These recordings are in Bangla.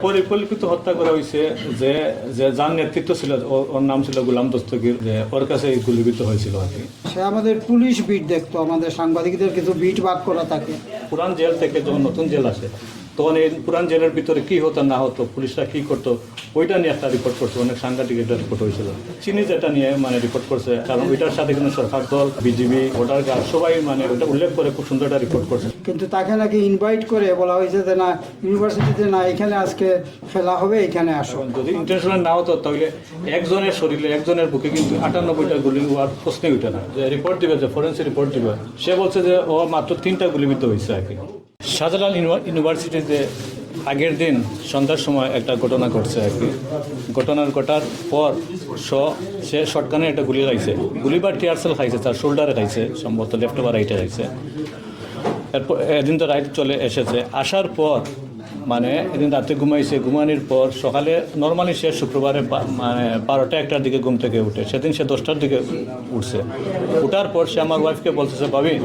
পরিকল্পিত হত্যা করা হয়েছে যে যে যার নেতৃত্ব ছিল ওর নাম ছিল গুলাম দস্তগীর যে ওর কাছে গুলিবিদ্ধ হয়েছিল আর কি। সে আমাদের পুলিশ বিট দেখতো আমাদের সাংবাদিকদের কিছু বিট ভাগ করা থাকে পুরান জেল থেকে যখন নতুন জেল আসে তখন এই পুরান জেলের ভিতরে কি হতো না হতো পুলিশরা কি করতো ওইটা নিয়ে একটা রিপোর্ট করছে অনেক সাংঘাতিক একটা রিপোর্ট হয়েছিল। চিনি যেটা নিয়ে মানে রিপোর্ট করছে কারণ ওইটার সাথে কিন্তু সরকার দল বিজিবি ভোটার গার্ড সবাই মানে ওটা উল্লেখ করে খুব সুন্দর একটা রিপোর্ট করছে। কিন্তু তাকে নাকি ইনভাইট করে বলা হয়েছে যে না ইউনিভার্সিটিতে না এখানে আজকে খেলা হবে এখানে আসো। যদি ইন্টারন্যাশনাল না হতো তাহলে একজনের শরীরে একজনের বুকে কিন্তু আটানব্বইটা গুলি হওয়ার প্রশ্নই উঠে না। যে রিপোর্ট দিবে যে ফরেন্সিক রিপোর্ট দিবে সে বলছে যে ও মাত্র তিনটা গুলিবিদ্ধ হয়েছে আর কি। শাহজালাল ইউনিভার- ইউনিভার্সিটিতে আগের দিন সন্ধ্যার সময় একটা ঘটনা ঘটছে আর কি। ঘটনার ঘটার পর স সে শটগানে একটা গুলি খাইছে গুলি বা টিয়ারসেল খাইছে, তার শোল্ডারে খাইছে, সম্ভবত লেফট বা রাইটে খাইছে। এরপর এদিন তো রাইট চলে এসেছে। আসার পর মানে এদিন রাতে ঘুমাইছে। ঘুমানোর পর সকালে নর্মালি সে শুক্রবারে মানে বারোটা একটার দিকে ঘুম থেকে উঠে। সেদিন সে দশটার দিকে উঠছে। উঠার পর সে আমার ওয়াইফকে বলতেছে, ভাবি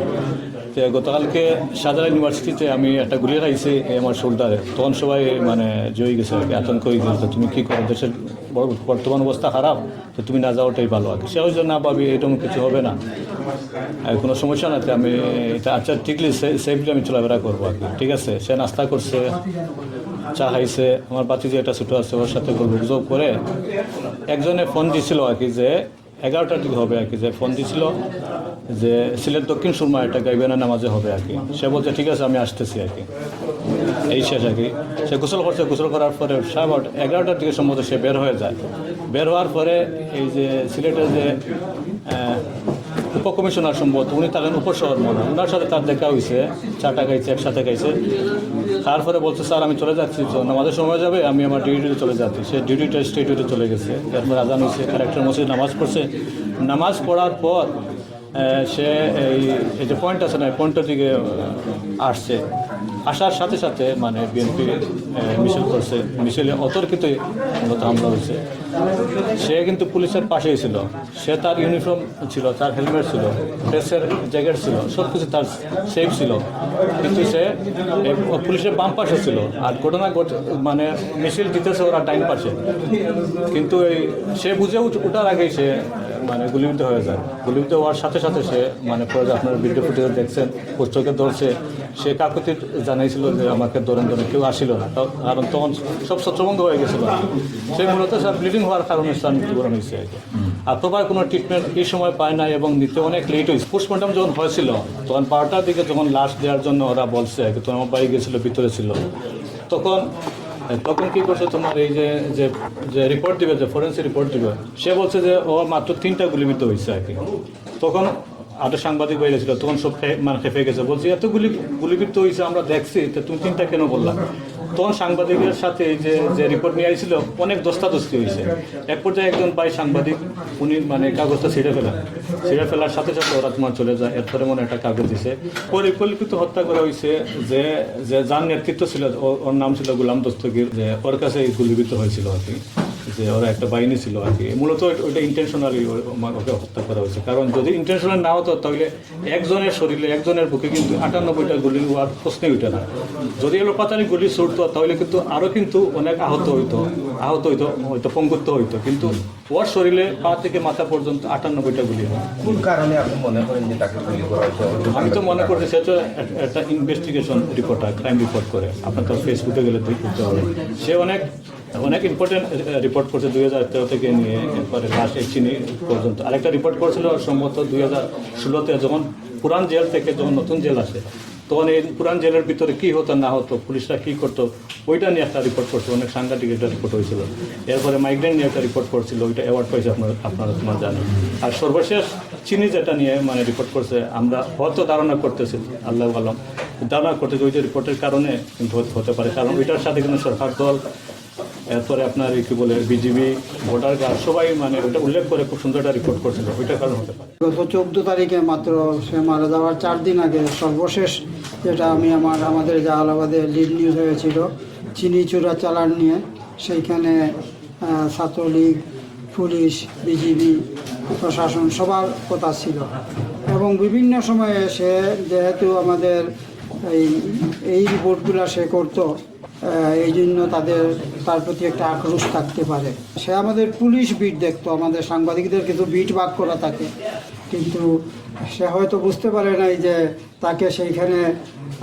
যে গতকালকে সাজারা ইউনিভার্সিটিতে আমি একটা গুলি খাইছি আমার শোল্ডারে। তখন সবাই মানে জয়ী গেছে আর কি, আতঙ্ক হয়ে গেছে। তুমি কী করো? দেশের বর্তমান অবস্থা খারাপ, তো তুমি না যাওয়াটাই ভালো। আর কি, সে হয়তো না ভাবি, এরকম কিছু হবে না। কোনো সমস্যা না আমি এটা আচ্ছা ঠিকলি সেফলি আমি চলাফেরা করব আর কি। ঠিক আছে, সে নাস্তা করছে, চা খাইছে। আমার বাতি যে একটা ছোটো আছে, ওর সাথে যোগ করে একজনে ফোন দিছিল আর কি যে এগারোটার দিকে হবে আর কি, যে ফোন দিছিল যে, সিলেট দক্ষিণ সুরমা একটা গাইবেনা নামাজে হবে আর কি। সে বলছে, ঠিক আছে, আমি আসতেছি আর কি। এই শেষ আর কি। সে গোসল করছে, গোসল করার পরে সাহেব এগারোটার দিকে সম্ভবত সে বের হয়ে যায়। বের হওয়ার পরে এই যে সিলেটের যে উপকমিশনার সম্ভবত, উনি থাকেন উপশহর মনে। ওনার সাথে তার দেখা হয়েছে চাটা খাইছে, একসাথে খাইছে। তারপরে বলছে, স্যার, আমি চলে যাচ্ছি, তো নামাজের সময় যাবে, আমি আমার ডিউটিতে চলে যাচ্ছি। সে ডিউটিটা স্টেট চলে গেছে। এরপর আজান হয়েছে কালেক্টর মসজিদ নামাজ পড়ছে। নামাজ পড়ার পর সে এই যে পয়েন্ট আছে না পয়েন্টের দিকে আসছে। আসার সাথে সাথে মানে বিএনপি মিছিল করছে। মিছিলে অতর্কিত মূলত হামলা হয়েছে। সে কিন্তু পুলিশের পাশেই ছিল। সে তার ইউনিফর্ম ছিল, তার হেলমেট ছিল ড্রেসের জ্যাকেট ছিল সব কিছু তার সেফ ছিল। কিন্তু সে পুলিশের বাম পাশে ছিল। আর ঘটনা ঘট- মানে মিছিল দিতেছে ওরা ডাইন পাশে। কিন্তু এই, সে বুঝে উঠ- ওঠার আগেই সে মানে গুলিবিদ্ধ হয়ে যায়। গুলিবিদ্ধ হওয়ার সাথে সাথে সে মানে পরে আপনার ভিডিও ফুটেজ দেখছেন পোস্টকে ধরছে, সে কাকুতি জানাইছিল যে আমাকে ধরেন ধরে কেউ আসিল না। কারণ তখন সব ছত্রভঙ্গ হয়ে গেছিল। সে মূলত স্যার ব্লিডিং হওয়ার কারণে তার মৃত্যুবরণ হয়েছে আর প্রপার কোনো ট্রিটমেন্ট এই সময় পায় না এবং নিতে অনেক লেট হয়েছে। পোস্টমর্টম যখন হয়েছিল, তখন বারোটার দিকে যখন লাস্ট দেওয়ার জন্য ওরা বলছে তখন আমার বাড়ি গেছিল, ভিতরে ছিল। তখন তখন কি করছে তোমার এই যে যে রিপোর্ট দিবে, যে ফরেন্সিক রিপোর্ট দিবে, সে বলছে যে ও মাত্র তিনটা গুলিবিদ্ধ হয়েছে আর কি। তখন আরও সাংবাদিক হয়ে ছিল তখন সব মানে খেপে গেছে, বলছি, এত গুলি, গুলিবিদ্ধ হয়েছে আমরা দেখছি, তো তুমি তিনটা কেন বললাম তখন সাংবাদিকের সাথে যে যে রিপোর্ট নিয়ে আসছিল অনেক দস্তাদস্তি হয়েছে এক পর্যায়ে একজন ভাই সাংবাদিক, উনি মানে কাগজটা ছিঁড়ে ফেলা। ছিঁড়ে ফেলার সাথে সাথে ওরা তোমার চলে যায়, এরপরে মনে একটা কাগজ দিছে। পরিকল্পিত হত্যা করা হয়েছে যে যে যার নেতৃত্ব ছিল ওর নাম ছিল গুলাম দস্তগীর, যে ওর কাছে গুলিবিদ্ধ হয়েছিল আর কি। যে ওরা একটা বাহিনী ছিল আর কি। মূলত ওইটা- ইন্টেনশনালি ওকে হত্যা করা হয়েছে। কারণ যদি ইন্টেনশনাল না হতো তাহলে একজনের শরীরে একজনের বুকে কিন্তু আটানব্বইটা গুলি হওয়ার প্রশ্নই উঠে না। যদি এলো পাতালি গুলি ছুটতো তাহলে কিন্তু আরও কিন্তু অনেক আহত হইতো আহত হইতো হয়তো পঙ্গুত্ব হইতো। কিন্তু ওর শরীরে পা থেকে মাথা পর্যন্ত আটানব্বইটা গুলি হয়। কোন কারণে আপনি মনে করেন যে তাকে গুলি করা আমি তো মনে করছি সেটা এক- একটা ইনভেস্টিগেশন রিপোর্ট হয় ক্রাইম রিপোর্ট করে। আপনার তো ফেসবুকে গেলে দেখতে হবে। সে অনেক অনেক ইম্পর্টেন্ট রিপোর্ট করছে দুই হাজার তেরো থেকে নিয়ে, এরপরে লাস্ট চিনি পর্যন্ত। আরেকটা রিপোর্ট করেছিল সম্ভবত দুই হাজার ষোলোতে, যখন পুরান জেল থেকে যখন নতুন জেল আসে, তখন এই পুরান জেলের ভিতরে কী হতো, না হতো, পুলিশরা কী করতো, ওইটা নিয়ে একটা রিপোর্ট করছে। অনেক সাংঘাতিক একটা রিপোর্ট হয়েছিল। এরপরে মাইগ্রেন নিয়ে একটা রিপোর্ট করছিল, ওইটা অ্যাওয়ার্ড পাইছে আপনারা আপনারা তোমার জানেন। আর সর্বশেষ চিনি যেটা নিয়ে মানে রিপোর্ট করছে, আমরা হয়তো ধারণা করতেছি, আল্লাহ আলম, ধারণা করতেছি, ওই যে রিপোর্টের কারণে কিন্তু হতে পারে। কারণ ওইটার সাথে কিন্তু সরকার দল এরপরে আপনার কি বলে, বিজিবি, ভোটার গার্ড সবাই মানে ওটা উল্লেখ করে খুব সুন্দর একটা রিপোর্ট করছিল ওইটার কারণ হতে পারে। গত চোদ্দ তারিখে মাত্র সে মারা যাওয়ার চার দিন আগে সর্বশেষ যেটা আমি আমার, আমাদের জাহালাবাদে লিড নিউজ হয়েছিল চিনি চূড়া চালান নিয়ে, সেইখানে ছাত্রলীগ, পুলিশ, বিজিবি, প্রশাসন সবার কথা ছিল। এবং বিভিন্ন সময়ে সে যেহেতু আমাদের এই এই রিপোর্টগুলো সে করতো এই জন্য তাদের, তার প্রতি একটা আক্রোশ থাকতে পারে। সে আমাদের পুলিশ বিট দেখতো, আমাদের সাংবাদিকদের কিন্তু বিট বাক করা থাকে। কিন্তু সে হয়তো বুঝতে পারে নাই যে তাকে সেইখানে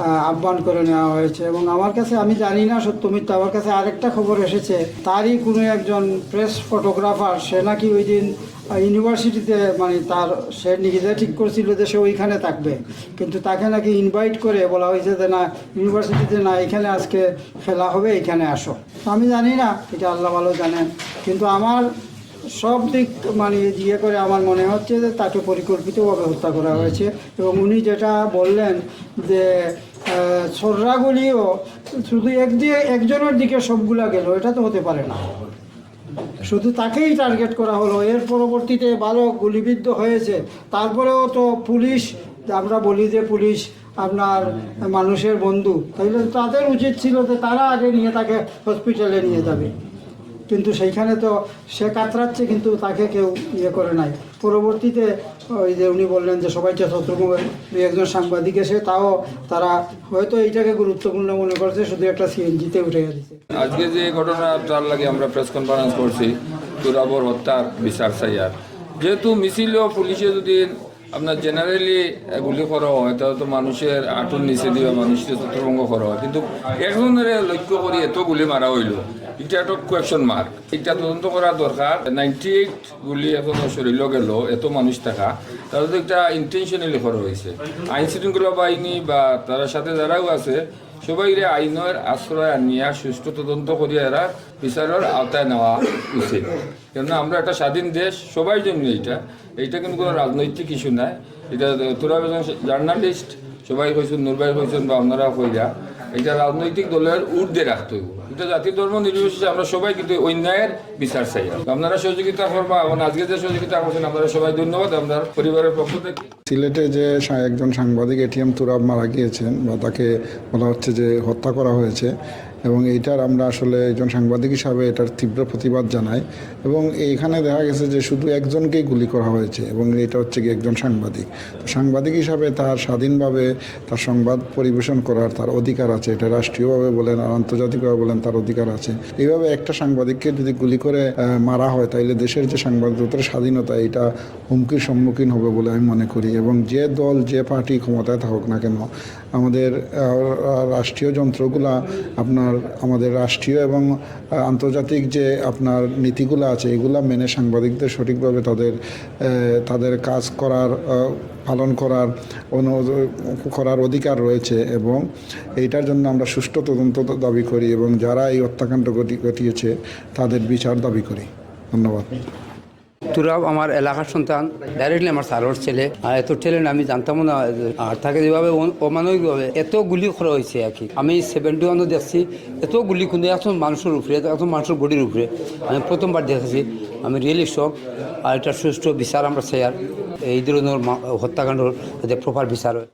আহ্বান করে নেওয়া হয়েছে। এবং আমার কাছে, আমি জানি না সত্য মিথ্যা, আমার কাছে আরেকটা খবর এসেছে। তারই কোনো একজন প্রেস ফটোগ্রাফার সে নাকি ওই দিন ইউনিভার্সিটিতে মানে তার, সে নিজে ঠিক করছিল যে সে ওইখানে থাকবে। কিন্তু তাকে নাকি ইনভাইট করে বলা হয়েছে যে, না ইউনিভার্সিটিতে না, এখানে আজকে খেলা হবে, এখানে আসো। আমি জানি না, এটা আল্লাহ ভালো জানেন। কিন্তু আমার সব দিক মানে ইয়ে করে আমার মনে হচ্ছে যে, তাকে পরিকল্পিতভাবে হত্যা করা হয়েছে। এবং উনি যেটা বললেন যে ছোটরাগুলিও শুধু একদিকে একজনের দিকে সবগুলা গেল, এটা তো হতে পারে না। শুধু তাকেই টার্গেট করা হলো, এর পরবর্তীতে ভালো গুলিবিদ্ধ হয়েছে, তারপরেও তো পুলিশ, আমরা বলি যে পুলিশ আপনার মানুষের বন্ধু, তাইলে তাদের উচিত ছিল যে তারা আগে নিয়ে তাকে হসপিটালে নিয়ে যাবে। কিন্তু সেইখানে তো সে কাতরাচ্ছে, কিন্তু তাকে কেউ ইয়ে করে নাই। পরবর্তীতে ওই যে উনি বললেন যে সবাইকে শত্রুমুখে দুই একজন সাংবাদিক এসে তাও তারা হয়তো এইটাকে গুরুত্বপূর্ণ মনে করছে, শুধু একটা সিএনজিতে উঠে গেছে আজকে যে ঘটনা তার লাগে আমরা প্রেস কনফারেন্স করছি তুরাবর হত্যার বিচার চাইয়ার যেহেতু মিছিল পুলিশে যদি আপনার জেনারেলি গুলি করা হয় তাহলে তো মানুষের আঁটুর নিচে দিয়ে মানুষকে ছত্রভঙ্গ করা হয়। কিন্তু একজনের লক্ষ্য করে এত গুলি মারা হইল। এটা একটা কোয়েশন মার্ক এটা তদন্ত করা দরকার। নাইনটি এইট গুলি এখন শরীর গেল, এত মানুষ থাকা। তাহলে তো একটা ইন্টেনশনালি করা হয়েছে। আইন শৃঙ্খলা বাহিনী বা তার সাথে যারাও আছে সবাই আইনের আশ্রয় আনিয়া সুষ্ঠু তদন্ত করিয়া এরা বিচারের আওতায় নেওয়া উচিত। কেননা আমরা একটা স্বাধীন দেশ, সবাই জন্য এইটা। এইটা কিন্তু কোনো রাজনৈতিক কিছু নাই। এটা তোরা জার্নালিস্ট সবাই হয়েছেন নুরবাই হয়েছেন বা আপনারা কইরা এটা রাজনৈতিক দলের ঊর্ধ্বে রাখতে হইব। এটা জাতি ধর্ম নির্বিশেষে আমরা সবাই কিন্তু অন্যায়ের বিচার চাই। আপনারা সহযোগিতা করবা এবং আজকে যে সহযোগিতা করছেন, আপনারা সবাই ধন্যবাদ। আপনার পরিবারের পক্ষ থেকে সিলেটে যে একজন সাংবাদিক এটিএম তুরাব মারা গিয়েছেন বা তাকে বলা হচ্ছে যে হত্যা করা হয়েছে এবং এইটার আমরা আসলে একজন সাংবাদিক হিসাবে এটার তীব্র প্রতিবাদ জানাই। এবং এইখানে দেখা গেছে যে শুধু একজনকেই গুলি করা হয়েছে এবং এটা হচ্ছে কি একজন সাংবাদিক। সাংবাদিক হিসাবে তার স্বাধীনভাবে তার সংবাদ পরিবেশন করার তার অধিকার আছে, এটা রাষ্ট্রীয়ভাবে বলেন, আর আন্তর্জাতিকভাবে বলেন তার অধিকার আছে। এইভাবে একটা সাংবাদিককে যদি গুলি করে মারা হয়, তাইলে দেশের যে সাংবাদিকতার স্বাধীনতা, এটা হুমকির সম্মুখীন হবে বলে আমি মনে করি। এবং যে দল, যে পার্টি ক্ষমতায় থাকুক না কেন, আমাদের রাষ্ট্রীয় যন্ত্রগুলা আপনার আমাদের রাষ্ট্রীয় এবং আন্তর্জাতিক যে আপনার নীতিগুলো আছে, এগুলো মেনে সাংবাদিকদের সঠিকভাবে তাদের তাদের কাজ করার পালন করার অনু- করার অধিকার রয়েছে এবং এইটার জন্য আমরা সুষ্ঠু তদন্ত দাবি করি এবং যারা এই হত্যাকাণ্ড ঘটি- ঘটিয়েছে তাদের বিচার দাবি করি। ধন্যবাদ। তুরাব আমার এলাকার সন্তান ডাইরেক্টলি আমার সারোর ছেলে। আর এত ট্যালেন্ট আমি জানতাম না। আর তাকে যেভাবে অমানবিকভাবে এত গুলি করা হয়েছে আর কি। আমি সেভেন্টি ওয়ানও দেখছি, এত গুলি কিন্তু এত মানুষের উপরে, এত মানুষের বডির উপরে। আমি প্রথমবার দেখেছি। আমি রিয়েলি শখ আর এটা সুষ্ঠু বিচার আমরা চাই আর। এই ধরনের হত্যাকাণ্ডর হত্যাকাণ্ড যাতে প্রপার বিচার হয়।